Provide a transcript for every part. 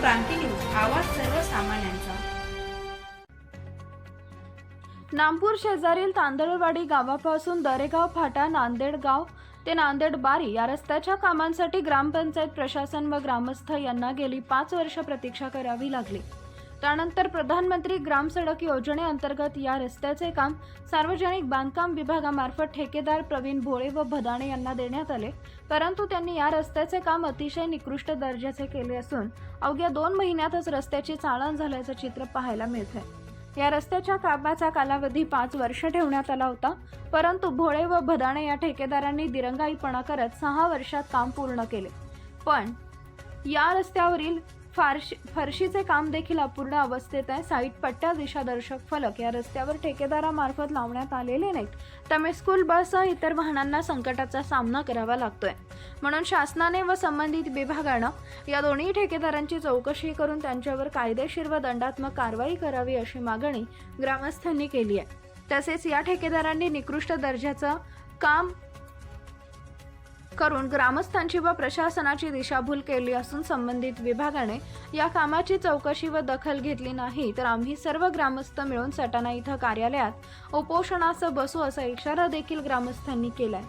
क्रांती news आवाज सर्वसामान्यांचा. नामपूर शेजारील तांदळवाडी गावापासून दरेगाव फाटा नांदेड गाव ते नांदेड बारी या रस्त्याच्या कामांसाठी ग्रामपंचायत प्रशासन व ग्रामस्थ यांना गेली पाच वर्ष प्रतीक्षा करावी लागली. त्यानंतर प्रधानमंत्री ग्राम सडक योजनेअंतर्गत या रस्त्याचे काम सार्वजनिक बांधकाम विभागामार्फत ठेकेदार प्रवीण भोळे व भदाणे यांना देण्यात आले. परंतु त्यांनी या रस्त्याचे काम अतिशय निकृष्ट दर्जाचे केले असून अवघ्या दोन महिन्यातच रस्त्याची चाळण झाल्याचं चित्र पाहायला मिळतंय. या रस्त्याच्या कामाचा कालावधी पाच वर्ष ठेवण्यात आला होता. परंतु भोळे व भदाणे या ठेकेदारांनी दिरंगाईपणा करत सहा वर्षात काम पूर्ण केले. पण या रस्त्यावरील फारशी फरशीचे काम देखील अपूर्ण अवस्थेत आहे. साईट पट्ट्या दिशादर्शक फलक या रस्त्यावर ठेकेदारामार्फत लावण्यात आलेले नाहीत. त्यामुळे स्कूल बससह इतर वाहनांना संकटाचा सामना करावा लागतोय. म्हणून शासनाने व संबंधित विभागानं या दोन्ही ठेकेदारांची चौकशी करून त्यांच्यावर कायदेशीर व दंडात्मक कारवाई करावी अशी मागणी ग्रामस्थांनी केली आहे. तसेच या ठेकेदारांनी निकृष्ट दर्जाचं काम करून ग्रामस्थांची व प्रशासनाची दिशाभूल केली असून संबंधित विभागाने या कामाची चौकशी व दखल घेतली नाही तर आम्ही सर्व ग्रामस्थ मिळून सटाणा इथं कार्यालयात उपोषणास बसू असा इशारा देखील ग्रामस्थांनी केलाय.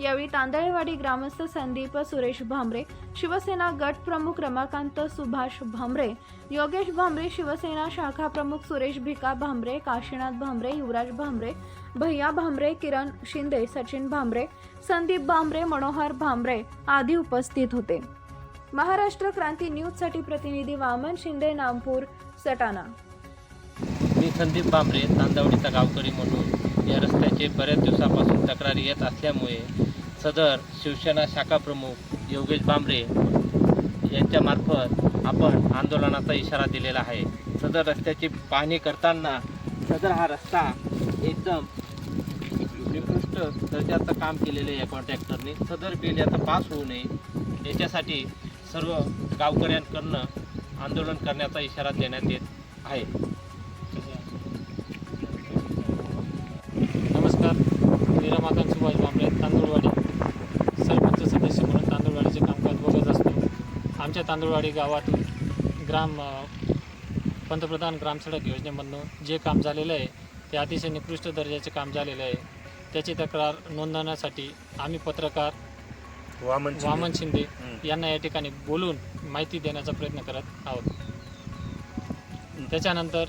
यावेळी तांदळेवाडी ग्रामस्थ संदीप सुरेश भामरे शिवसेना गट प्रमुख रमाकांत सुभाष भामरे योगेश भामरे शिवसेना शाखा प्रमुख सुरेश भिका भामरे काशीनाथ भामरे युवराज भामरे भैया भामरे किरण शिंदे सचिन भामरे संदीप भामरे मनोहर भामरे आदी उपस्थित होते. महाराष्ट्र क्रांती न्यूजसाठी प्रतिनिधी वामन शिंदे नामपूर सटाणा. मी संदीप भांबरे नांदवडीचा गावकरी म्हणून या रस्त्याचे बऱ्याच दिवसापासून तक्रारी येत असल्यामुळे सदर शिवसेना शाखा प्रमुख योगेश बांबरे यांच्यामार्फत आपण आंदोलनाचा इशारा दिलेला आहे. सदर रस्त्याची पाहणी करताना सदर हा रस्ता एकदम निकृष्ट दर्जाचं काम केलेलं आहे या कॉन्ट्रॅक्टरने सदर बिल याचा पास होऊ नये याच्यासाठी सर्व गावकऱ्यांकडनं आंदोलन करण्याचा इशारा देण्यात येत आहे. आमच्या तांदूळवाडी गावातून ग्राम पंतप्रधान ग्रामसडक योजनेमधनं जे काम झालेलं आहे ते अतिशय निकृष्ट दर्जाचे काम झालेलं आहे त्याची तक्रार नोंदवण्यासाठी आम्ही पत्रकार वामन शिंदे. वामन शिंदे. यांना या ठिकाणी बोलून माहिती देण्याचा प्रयत्न करत आहोत त्याच्यानंतर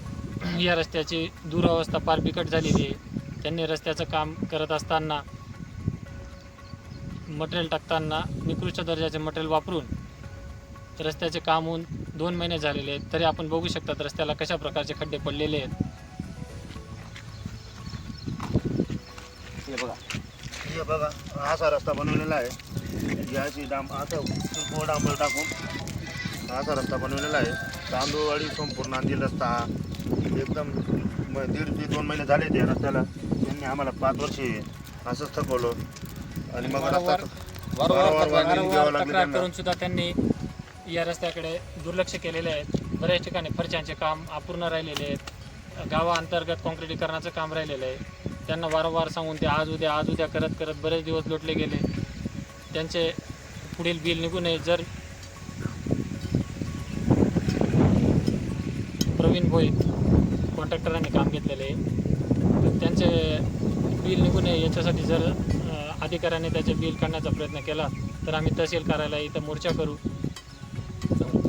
या रस्त्याची दुरावस्था फार बिकट झालेली आहे त्यांनी रस्त्याचं काम करत असताना मटेरियल टाकताना निकृष्ट दर्जाचे मटेरियल वापरून रस्त्याचे काम होऊन दोन महिने झालेले आहेत तरी आपण बघू शकतात रस्त्याला कशा प्रकारचे खड्डे पडलेले आहेत. हे बघा. हे बघा असा रस्ता बनवलेला आहे. याची डांब असा किरकोळ डांबर टाकून असा रस्ता बनवलेला आहे. तांदूळवाडी संपूर्ण नांदेड रस्ता. हा एकदम म- दीड ते दोन महिने झाले ते रस्त्याला. त्यांनी आम्हाला पाच वर्षे असंच थकवलं. आणि मग रस्ता वारंवार तक्रार. करून सुद्धा त्यांनी या रस्त्याकडे दुर्लक्ष केलेले आहेत. बऱ्याच ठिकाणी फरच्यांचे काम अपूर्ण राहिलेले आहेत. गावाअंतर्गत काँक्रिटीकरणाचं काम राहिलेलं आहे. त्यांना वारंवार सांगून ते आज उद्या आज उद्या करत करत बरेच दिवस लोटले गेले. त्यांचे पुढील बिल निघू नये. जर प्रवीण भोईत कॉन्ट्रॅक्टरांनी काम घेतलेले आहे तर त्यांचे बिल निघू नये. याच्यासाठी जर अधिकाऱ्याने त्याचे बिल काढण्याचा प्रयत्न केला तर आम्ही तहसील कार्यालय इथं मोर्चा करू.